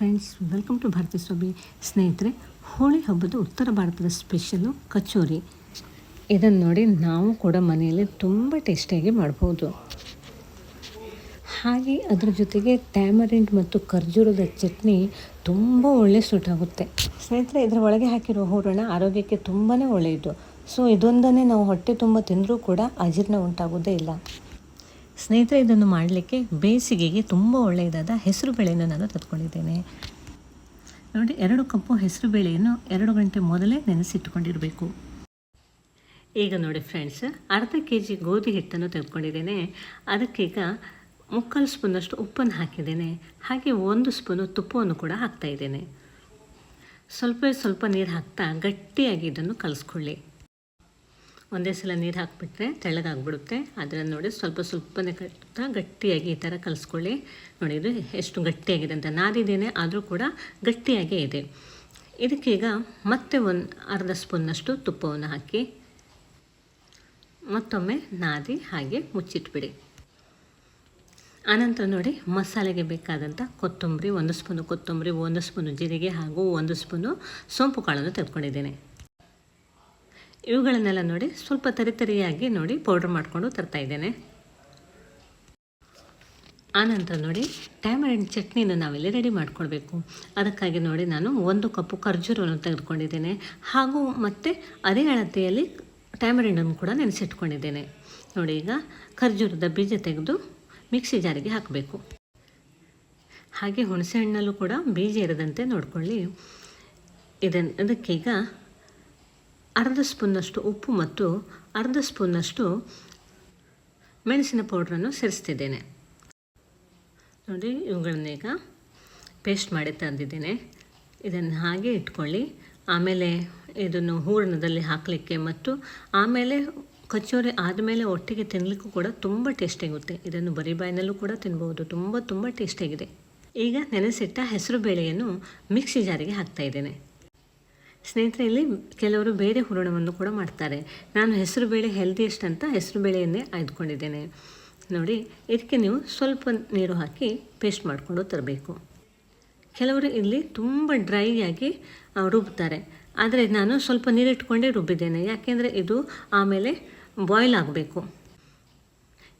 Friends welcome to Bharati Swami ಸ್ನೇಹಿತರೆ ಹೋಳಿ ಹಬ್ಬದ ಉತ್ತರ ಭಾರತದ ಸ್ಪೆಷಲು ಕಚೋರಿ. ಇದನ್ನು ನೋಡಿ ನಾವು ಕೂಡ ಮನೆಯಲ್ಲಿ ತುಂಬ ಟೇಸ್ಟಿಯಾಗಿ ಮಾಡ್ಬೋದು. ಹಾಗೆ ಅದರ ಜೊತೆಗೆ ಟ್ಯಾಮರಿಂಡ್ ಮತ್ತು ಖರ್ಜೂರದ ಚಟ್ನಿ ತುಂಬ ಒಳ್ಳೆ ಸೂಟ್ ಆಗುತ್ತೆ. ಸ್ನೇಹಿತರೆ, ಇದರ ಒಳಗೆ ಹಾಕಿರೋ ಹೂರಣ ಆರೋಗ್ಯಕ್ಕೆ ತುಂಬಾ ಒಳ್ಳೆಯದು. ಸೊ ಇದೊಂದನ್ನೇ ನಾವು ಹೊಟ್ಟೆ ತುಂಬ ತಿಂದರೂ ಕೂಡ ಅಜೀರ್ಣ ಉಂಟಾಗೋದೇ ಇಲ್ಲ. ಸ್ನೇಹಿತರೆ, ಇದನ್ನು ಮಾಡಲಿಕ್ಕೆ ಬೇಸಿಗೆಗೆ ತುಂಬ ಒಳ್ಳೆಯದಾದ ಹೆಸರು ಬೇಳೆಯನ್ನು ನಾನು ತೆಗೆದುಕೊಂಡಿದ್ದೇನೆ ನೋಡಿ, ಎರಡು ಕಪ್ಪು ಹೆಸರು ಬೇಳೆಯನ್ನು ಎರಡು ಗಂಟೆ ಮೊದಲೇ ನೆನೆಸಿಟ್ಟುಕೊಂಡಿರಬೇಕು. ಈಗ ನೋಡಿ ಫ್ರೆಂಡ್ಸ್ ಅರ್ಧ ಕೆ ಜಿ ಗೋಧಿ ಹಿಟ್ಟನ್ನು ತೆಗೆದುಕೊಂಡಿದ್ದೇನೆ. ಅದಕ್ಕೀಗ ಮುಕ್ಕಾಲು ಸ್ಪೂನಷ್ಟು ಉಪ್ಪನ್ನು ಹಾಕಿದ್ದೇನೆ. ಹಾಗೆ ಒಂದು ಸ್ಪೂನು ತುಪ್ಪವನ್ನು ಕೂಡ ಹಾಕ್ತಾ ಇದ್ದೇನೆ. ಸ್ವಲ್ಪ ಸ್ವಲ್ಪ ನೀರು ಹಾಕ್ತಾ ಗಟ್ಟಿಯಾಗಿ ಇದನ್ನು ಕಲಿಸ್ಕೊಳ್ಳಿ. ಒಂದೇ ಸಲ ನೀರು ಹಾಕಿಬಿಟ್ರೆ ತೆಳ್ಳಗಾಗ್ಬಿಡುತ್ತೆ. ಅದನ್ನು ನೋಡಿ ಸ್ವಲ್ಪ ಸ್ವಲ್ಪನೇ ಕಟ್ತಾ ಗಟ್ಟಿಯಾಗಿ ಈ ಥರ ಕಲಿಸ್ಕೊಳ್ಳಿ. ನೋಡಿ ಇದು ಎಷ್ಟು ಗಟ್ಟಿಯಾಗಿದೆ ಅಂತ ನಾದಿದ್ದೇನೆ, ಆದರೂ ಕೂಡ ಗಟ್ಟಿಯಾಗೇ ಇದೆ. ಇದಕ್ಕೀಗ ಮತ್ತೆ ಒಂದು ಅರ್ಧ ಸ್ಪೂನ್ನಷ್ಟು ತುಪ್ಪವನ್ನು ಹಾಕಿ ಮತ್ತೊಮ್ಮೆ ನಾದಿ ಹಾಗೆ ಮುಚ್ಚಿಟ್ಬಿಡಿ. ಆನಂತರ ನೋಡಿ ಮಸಾಲೆಗೆ ಬೇಕಾದಂಥ ಕೊತ್ತಂಬರಿ, ಒಂದು ಸ್ಪೂನು ಕೊತ್ತಂಬರಿ, ಒಂದು ಸ್ಪೂನು ಜೀರಿಗೆ ಹಾಗೂ ಒಂದು ಸ್ಪೂನು ಸೋಂಪು ಕಾಳನ್ನು ತೆಗೆದುಕೊಂಡಿದ್ದೇನೆ. ಇವುಗಳನ್ನೆಲ್ಲ ನೋಡಿ ಸ್ವಲ್ಪ ತರಿತರಿಯಾಗಿ ನೋಡಿ ಪೌಡ್ರ್ ಮಾಡಿಕೊಂಡು ತರ್ತಾ ಇದ್ದೇನೆ. ಆನಂತರ ನೋಡಿ ಟ್ಯಾಮರಿನ್ ಚಟ್ನಿನ ನಾವಿಲ್ಲಿ ರೆಡಿ ಮಾಡ್ಕೊಳ್ಬೇಕು. ಅದಕ್ಕಾಗಿ ನೋಡಿ ನಾನು ಒಂದು ಕಪ್ಪು ಖರ್ಜೂರವನ್ನು ತೆಗೆದುಕೊಂಡಿದ್ದೇನೆ. ಹಾಗೂ ಮತ್ತು ಅದೇ ಅಳತೆಯಲ್ಲಿ ಟ್ಯಾಮರಿನನ್ನು ಕೂಡ ನೆನೆಸಿಟ್ಕೊಂಡಿದ್ದೇನೆ. ನೋಡಿ ಈಗ ಖರ್ಜೂರದ ಬೀಜ ತೆಗೆದು ಮಿಕ್ಸಿ ಜಾರಿಗೆ ಹಾಕಬೇಕು. ಹಾಗೆ ಹುಣಸೆ ಹಣ್ಣಲ್ಲೂ ಕೂಡ ಬೀಜ ಇರದಂತೆ ನೋಡಿಕೊಳ್ಳಿ. ಇದನ್ನು ಅದಕ್ಕೀಗ ಅರ್ಧ ಸ್ಪೂನ್ನಷ್ಟು ಉಪ್ಪು ಮತ್ತು ಅರ್ಧ ಸ್ಪೂನ್ನಷ್ಟು ಮೆಣಸಿನ ಪೌಡ್ರನ್ನು ಸೇರಿಸ್ತಿದ್ದೇನೆ. ನೋಡಿ, ಇವುಗಳನ್ನೀಗ ಪೇಸ್ಟ್ ಮಾಡಿ ತಂದಿದ್ದೇನೆ. ಇದನ್ನು ಹಾಗೆ ಇಟ್ಕೊಳ್ಳಿ. ಆಮೇಲೆ ಇದನ್ನು ಹೂರಣದಲ್ಲಿ ಹಾಕಲಿಕ್ಕೆ ಮತ್ತು ಆಮೇಲೆ ಕಚೋರಿ ಆದಮೇಲೆ ಒಟ್ಟಿಗೆ ತಿನ್ನಲಿಕ್ಕೂ ಕೂಡ ತುಂಬ ಟೇಸ್ಟಿಯಾಗುತ್ತೆ ಇದನ್ನು ಬರೀ ಬಾಯಿನಲ್ಲೂ ಕೂಡ ತಿನ್ಬೋದು. ತುಂಬ ತುಂಬ ಟೇಸ್ಟಿಯಾಗಿದೆ ಈಗ ನೆನೆಸಿಟ್ಟ ಹೆಸರು ಬೇಳೆಯನ್ನು ಮಿಕ್ಸಿ ಜಾರಿಗೆ ಹಾಕ್ತಾ ಇದ್ದೇನೆ. ಸ್ನೇಹಿತರೆ ಇಲ್ಲಿ ಕೆಲವರು ಬೇರೆ ಹೂರಣವನ್ನು ಕೂಡ ಮಾಡ್ತಾರೆ. ನಾನು ಹೆಸರು ಬೇಳೆ ಹೆಲ್ದಿಯೆಸ್ಟ್ ಅಂತ ಹೆಸರು ಬೇಳೆಯನ್ನೇ ಆಯ್ದುಕೊಂಡಿದ್ದೇನೆ. ನೋಡಿ ಇದಕ್ಕೆ ನೀವು ಸ್ವಲ್ಪ ನೀರು ಹಾಕಿ ಪೇಸ್ಟ್ ಮಾಡಿಕೊಂಡು ತರಬೇಕು. ಕೆಲವರು ಇಲ್ಲಿ ತುಂಬ ಡ್ರೈ ಆಗಿ ಆ, ರುಬ್ತಾರೆ. ಆದರೆ ನಾನು ಸ್ವಲ್ಪ ನೀರಿಟ್ಕೊಂಡೇ ರುಬ್ಬಿದ್ದೇನೆ. ಯಾಕೆಂದರೆ ಇದು ಆಮೇಲೆ ಬಾಯ್ಲ್ ಆಗಬೇಕು.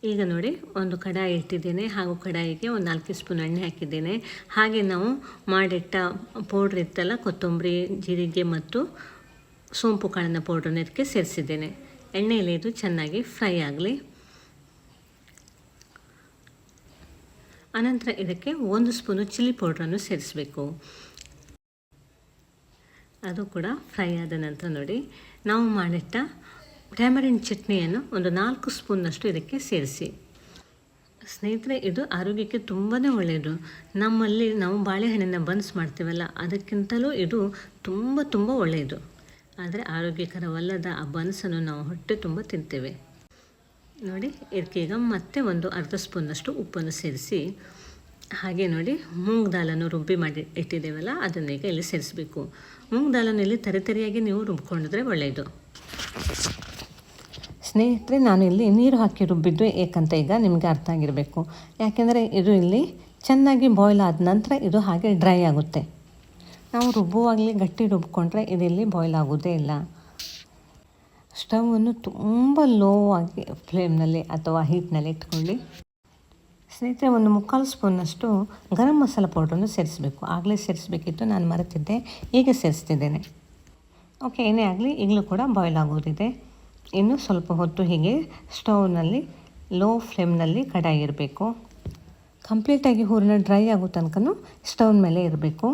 ಈಗ ನೋಡಿ ಒಂದು ಕಡಾಯಿ ಇಟ್ಟಿದ್ದೇನೆ ಹಾಗೂ ಕಡಾಯಿಗೆ ಒಂದು ನಾಲ್ಕು ಸ್ಪೂನ್ ಎಣ್ಣೆ ಹಾಕಿದ್ದೇನೆ. ಹಾಗೆ ನಾವು ಮಾಡಿಟ್ಟ ಪೌಡ್ರ್ ಇತ್ತಲ್ಲ, ಕೊತ್ತಂಬರಿ, ಜೀರಿಗೆ ಮತ್ತು ಸೋಂಪು ಕಾಳಿನ ಪೌಡ್ರನ್ನ ಇದಕ್ಕೆ ಸೇರಿಸಿದ್ದೇನೆ. ಎಣ್ಣೆಯಲ್ಲಿ ಇದು ಚೆನ್ನಾಗಿ ಫ್ರೈ ಆಗಲಿ. ಅನಂತರ ಇದಕ್ಕೆ ಒಂದು ಸ್ಪೂನು ಚಿಲ್ಲಿ ಪೌಡ್ರನ್ನು ಸೇರಿಸಬೇಕು. ಅದು ಕೂಡ ಫ್ರೈ ಆದ ನಂತರ ನೋಡಿ, ನಾವು ಮಾಡಿಟ್ಟ ಟ್ಯಾಮರಿನ್ ಚಟ್ನಿಯನ್ನು ಒಂದು ನಾಲ್ಕು ಸ್ಪೂನ್ನಷ್ಟು ಇದಕ್ಕೆ ಸೇರಿಸಿ. ಸ್ನೇಹಿತರೆ, ಇದು ಆರೋಗ್ಯಕ್ಕೆ ತುಂಬಾ ಒಳ್ಳೆಯದು. ನಮ್ಮಲ್ಲಿ ನಾವು ಬಾಳೆಹಣ್ಣಿನ ಬನ್ಸ್ ಮಾಡ್ತೀವಲ್ಲ, ಅದಕ್ಕಿಂತಲೂ ಇದು ತುಂಬ ತುಂಬ ಒಳ್ಳೆಯದು. ಆದರೆ ಆರೋಗ್ಯಕರವಲ್ಲದ ಆ ಬನ್ಸನ್ನು ನಾವು ಹೊಟ್ಟೆ ತುಂಬ ತಿಂತೇವೆ. ನೋಡಿ ಇದಕ್ಕೀಗ ಮತ್ತೆ ಒಂದು ಅರ್ಧ ಸ್ಪೂನ್ನಷ್ಟು ಉಪ್ಪನ್ನು ಸೇರಿಸಿ, ಹಾಗೆ ನೋಡಿ ಮೂಂಗ್ ದಾಲನ್ನು ರುಬ್ಬಿ ಮಾಡಿ ಇಟ್ಟಿದ್ದೇವಲ್ಲ ಅದನ್ನೀಗ ಇಲ್ಲಿ ಸೇರಿಸಬೇಕು. ಮೂಂಗ್ ದಾಲನ್ನು ಇಲ್ಲಿ ತರಿತರಿಯಾಗಿ ನೀವು ರುಬ್ಕೊಂಡಿದ್ರೆ ಒಳ್ಳೆಯದು. ಸ್ನೇಹಿತರೆ, ನಾನು ಇಲ್ಲಿ ನೀರು ಹಾಕಿ ರುಬ್ಬಿದ್ದು ಏಕಂತ ಈಗ ನಿಮಗೆ ಅರ್ಥ ಆಗಿರಬೇಕು. ಯಾಕೆಂದರೆ ಇದು ಇಲ್ಲಿ ಚೆನ್ನಾಗಿ ಬಾಯ್ಲ್ ಆದ ನಂತರ ಇದು ಹಾಗೆ ಡ್ರೈ ಆಗುತ್ತೆ. ನಾವು ರುಬ್ಬುವಾಗಲೇ ಗಟ್ಟಿ ರುಬ್ಕೊಂಡ್ರೆ ಇದಿಲ್ಲಿ ಬಾಯ್ಲ್ ಆಗೋದೇ ಇಲ್ಲ. ಸ್ಟವನ್ನು ತುಂಬ ಲೋ ಆಗಿ ಫ್ಲೇಮ್ನಲ್ಲಿ ಅಥವಾ ಹೀಟ್ನಲ್ಲಿ ಇಟ್ಕೊಳ್ಳಿ. ಸ್ನೇಹಿತರೆ, ಒಂದು ಮುಕ್ಕಾಲು ಸ್ಪೂನಷ್ಟು ಗರಂ ಮಸಾಲ ಪೌಡ್ರನ್ನು ಸೇರಿಸಬೇಕು. ಆಗಲೇ ಸೇರಿಸಬೇಕಿತ್ತು, ನಾನು ಮರೆತಿದ್ದೆ ಈಗ ಸೇರಿಸ್ತಿದ್ದೇನೆ. ಓಕೆ, ಏನೇ ಆಗಲಿ ಈಗಲೂ ಕೂಡ ಬಾಯ್ಲ್ ಆಗೋದಿದೆ. ಇನ್ನು ಸ್ವಲ್ಪ ಹೊತ್ತು ಹೀಗೆ ಸ್ಟೌವ್ನಲ್ಲಿ ಲೋ ಫ್ಲೇಮ್ನಲ್ಲಿ ಕಡಾಯಿ ಇರಬೇಕು. ಕಂಪ್ಲೀಟಾಗಿ ಹೂರಣ ಡ್ರೈ ಆಗೋ ತನಕನೂ ಸ್ಟೌವ್ ಮೇಲೆ ಇರಬೇಕು.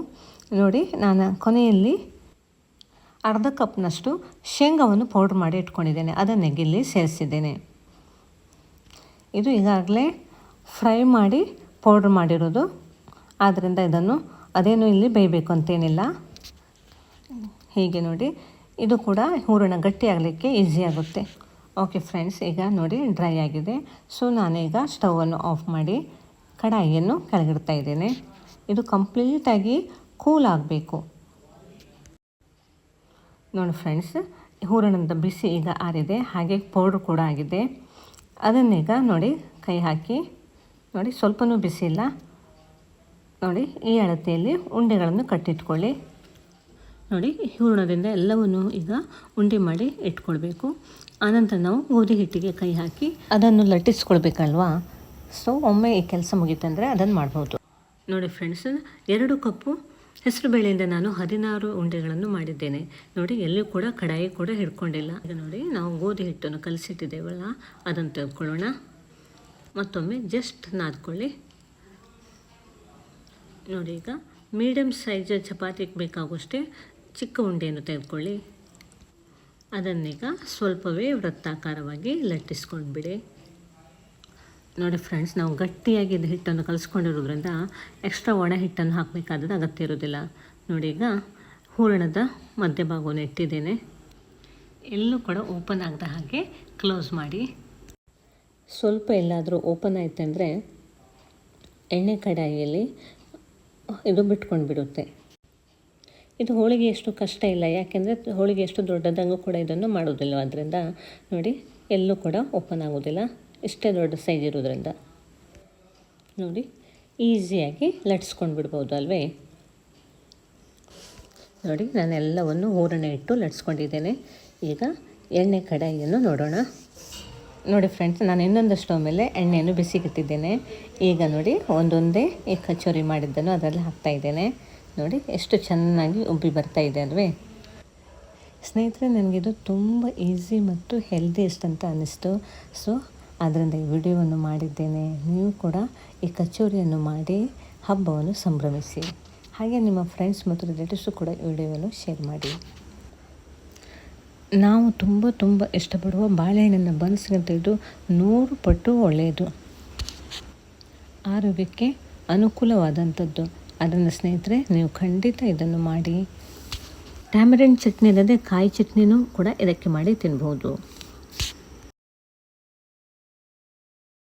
ನೋಡಿ, ನಾನು ಕೊನೆಯಲ್ಲಿ ಅರ್ಧ ಕಪ್ನಷ್ಟು ಶೇಂಗಾವನ್ನು ಪೌಡ್ರ್ ಮಾಡಿ ಇಟ್ಕೊಂಡಿದ್ದೇನೆ. ಅದನ್ನು ಗಿಲ್ಲಿ ಸೇರಿಸಿದ್ದೇನೆ. ಇದು ಈಗಾಗಲೇ ಫ್ರೈ ಮಾಡಿ ಪೌಡ್ರ್ ಮಾಡಿರೋದು. ಆದ್ದರಿಂದ ಇದನ್ನು ಅದೇನು ಇಲ್ಲಿ ಬೇಯಬೇಕು ಅಂತೇನಿಲ್ಲ. ಹೀಗೆ ನೋಡಿ ಇದು ಕೂಡ ಹೂರಣ ಗಟ್ಟಿ ಆಗಲಿಕ್ಕೆ ಈಸಿ ಆಗುತ್ತೆ. ಓಕೆ ಫ್ರೆಂಡ್ಸ್ ಈಗ ನೋಡಿ ಡ್ರೈ ಆಗಿದೆ. ಸೊ ನಾನೀಗ ಸ್ಟವನ್ನು ಆಫ್ ಮಾಡಿ ಕಡಾಯಿಯನ್ನು ಕೆಳಗಿಡ್ತಾ ಇದ್ದೇನೆ. ಇದು ಕಂಪ್ಲೀಟಾಗಿ ಕೂಲ್ ಆಗಬೇಕು. ನೋಡಿ ಫ್ರೆಂಡ್ಸ್ ಹೂರಣದ ಬಿಸಿ ಈಗ ಆರಿದೆ. ಹಾಗೆ ಪೌಡ್ರ್ ಕೂಡ ಆಗಿದೆ. ಅದನ್ನೀಗ ನೋಡಿ, ಕೈ ಹಾಕಿ, ನೋಡಿ, ಸ್ವಲ್ಪನೂ ಬಿಸಿ ಇಲ್ಲ. ನೋಡಿ, ಈ ಅಳತೆಯಲ್ಲಿ ಉಂಡೆಗಳನ್ನು ಕಟ್ಟಿಟ್ಕೊಳ್ಳಿ. ನೋಡಿ, ಹೂರಣದಿಂದ ಎಲ್ಲವನ್ನು ಈಗ ಉಂಡೆ ಮಾಡಿ ಇಟ್ಕೊಳ್ಬೇಕು. ಆನಂತರ ನಾವು ಗೋಧಿ ಹಿಟ್ಟಿಗೆ ಕೈ ಹಾಕಿ ಅದನ್ನು ಲಟ್ಟಿಸ್ಕೊಳ್ಬೇಕಲ್ವಾ? ಸೊ ಒಮ್ಮೆ ಈ ಕೆಲಸ ಮುಗೀತಂದರೆ ಅದನ್ನು ಮಾಡ್ಬೋದು. ನೋಡಿ ಫ್ರೆಂಡ್ಸ್ ಎರಡು ಕಪ್ಪು ಹೆಸರು ಬೇಳೆಯಿಂದ ನಾನು ಹದಿನಾರು ಉಂಡೆಗಳನ್ನು ಮಾಡಿದ್ದೇನೆ. ನೋಡಿ, ಎಲ್ಲೂ ಕೂಡ ಕಡಾಯಿ ಕೂಡ ಹಿಡ್ಕೊಂಡಿಲ್ಲ. ಈಗ ನೋಡಿ, ನಾವು ಗೋಧಿ ಹಿಟ್ಟನ್ನು ಕಲಸಿಟ್ಟಿದ್ದೇವಲ್ಲ, ಅದನ್ನು ತೆಗೆದುಕೊಳ್ಳೋಣ. ಮತ್ತೊಮ್ಮೆ ಜಸ್ಟ್ ನಾದ್ಕೊಳ್ಳಿ. ನೋಡಿ ಈಗ ಮೀಡಿಯಮ್ ಸೈಜ್ ಚಪಾತಿಗೆ ಬೇಕಾಗುವಷ್ಟೇ ಚಿಕ್ಕ ಉಂಡೆಯನ್ನು ತೆಗೆದುಕೊಳ್ಳಿ. ಅದನ್ನೀಗ ಸ್ವಲ್ಪವೇ ವೃತ್ತಾಕಾರವಾಗಿ ಲಟ್ಟಿಸ್ಕೊಂಡ್ಬಿಡಿ ನೋಡಿ ಫ್ರೆಂಡ್ಸ್ ನಾವು ಗಟ್ಟಿಯಾಗಿ ಹಿಟ್ಟನ್ನು ಕಲಿಸ್ಕೊಂಡಿರೋದ್ರಿಂದ ಎಕ್ಸ್ಟ್ರಾ ಒಣ ಹಿಟ್ಟನ್ನು ಹಾಕಬೇಕಾದ ಅಗತ್ಯ ಇರೋದಿಲ್ಲ ನೋಡಿ ಈಗ ಹೂರಣದ ಮಧ್ಯಭಾಗವನ್ನು ಇಟ್ಟಿದ್ದೇನೆ ಎಲ್ಲೂ ಕೂಡ ಓಪನ್ ಆಗದ ಹಾಗೆ ಕ್ಲೋಸ್ ಮಾಡಿ. ಸ್ವಲ್ಪ ಎಲ್ಲಾದರೂ ಓಪನ್ ಆಯ್ತಂದರೆ ಎಣ್ಣೆ ಕಡಾಯಿಯಲ್ಲಿ ಇದು ಬಿಟ್ಕೊಂಡು ಬಿಡುತ್ತೆ ಇದು ಹೋಳಿಗೆ ಎಷ್ಟು ಕಷ್ಟ ಇಲ್ಲ, ಯಾಕೆಂದರೆ ಹೋಳಿಗೆ ಎಷ್ಟು ದೊಡ್ಡದಂಗೂ ಕೂಡ ಇದನ್ನು ಮಾಡೋದಿಲ್ಲ. ಅದರಿಂದ ನೋಡಿ, ಎಲ್ಲೂ ಕೂಡ ಓಪನ್ ಆಗೋದಿಲ್ಲ ಇಷ್ಟೇ ದೊಡ್ಡ ಸೈಜ್ ಇರೋದ್ರಿಂದ ನೋಡಿ, ಈಸಿಯಾಗಿ ಲಟ್ಸ್ಕೊಂಡು ಬಿಡ್ಬೋದು ಅಲ್ವೇ? ನೋಡಿ ನಾನು ಎಲ್ಲವನ್ನು ಹೂರಣ ಇಟ್ಟು ಲಟ್ಸ್ಕೊಂಡಿದ್ದೇನೆ. ಈಗ ಎಣ್ಣೆ ಕಡಾಯಿಯನ್ನು ನೋಡೋಣ. ನೋಡಿ ಫ್ರೆಂಡ್ಸ್ ನಾನು ಇನ್ನೊಂದು ಸ್ಟವ್ ಮೇಲೆ ಎಣ್ಣೆಯನ್ನು ಬಿಸಿಗಿಟ್ಟಿದ್ದೇನೆ ಈಗ ನೋಡಿ, ಒಂದೊಂದೇ ಈ ಕಚೋರಿ ಮಾಡಿದ್ದನ್ನು ಅದರಲ್ಲಿ ಹಾಕ್ತಾ ಇದ್ದೇನೆ. ನೋಡಿ, ಎಷ್ಟು ಚೆನ್ನಾಗಿ ಉಬ್ಬಿ ಬರ್ತಾ ಇದೆ ಅಲ್ವೇ? ಸ್ನೇಹಿತರೆ ನನಗಿದು ತುಂಬ ಈಸಿ ಮತ್ತು ಹೆಲ್ದಿಯೆಸ್ಟ್ ಅಂತ ಅನ್ನಿಸ್ತು ಸೊ ಅದರಿಂದ ಈ ವಿಡಿಯೋವನ್ನು ಮಾಡಿದ್ದೇನೆ. ನೀವು ಕೂಡ ಈ ಕಚೋರಿಯನ್ನು ಮಾಡಿ ಹಬ್ಬವನ್ನು ಸಂಭ್ರಮಿಸಿ. ಹಾಗೆ ನಿಮ್ಮ ಫ್ರೆಂಡ್ಸ್ ಮತ್ತು ರಿಲೇಟಿವ್ಸು ಕೂಡ ಈ ವಿಡಿಯೋವನ್ನು ಶೇರ್ ಮಾಡಿ. ನಾವು ತುಂಬ ತುಂಬ ಇಷ್ಟಪಡುವ ಬಾಳೆಹಣ್ಣನ್ನು ಬನ್ಸ್ಗಿಂತ ಇದು ನೂರು ಪಟ್ಟು ಒಳ್ಳೆಯದು. ಆರೋಗ್ಯಕ್ಕೆ ಅನುಕೂಲವಾದಂಥದ್ದು. ಅದನ್ನು ಸ್ನೇಹಿತರೆ, ನೀವು ಖಂಡಿತ ಇದನ್ನು ಮಾಡಿ. ಟ್ಯಾಮರಿನ್ ಚಟ್ನಿ ಇಲ್ಲದೆ ಕಾಯಿ ಚಟ್ನಿನೂ ಕೂಡ ಇದಕ್ಕೆ ಮಾಡಿ ತಿನ್ಬೋದು.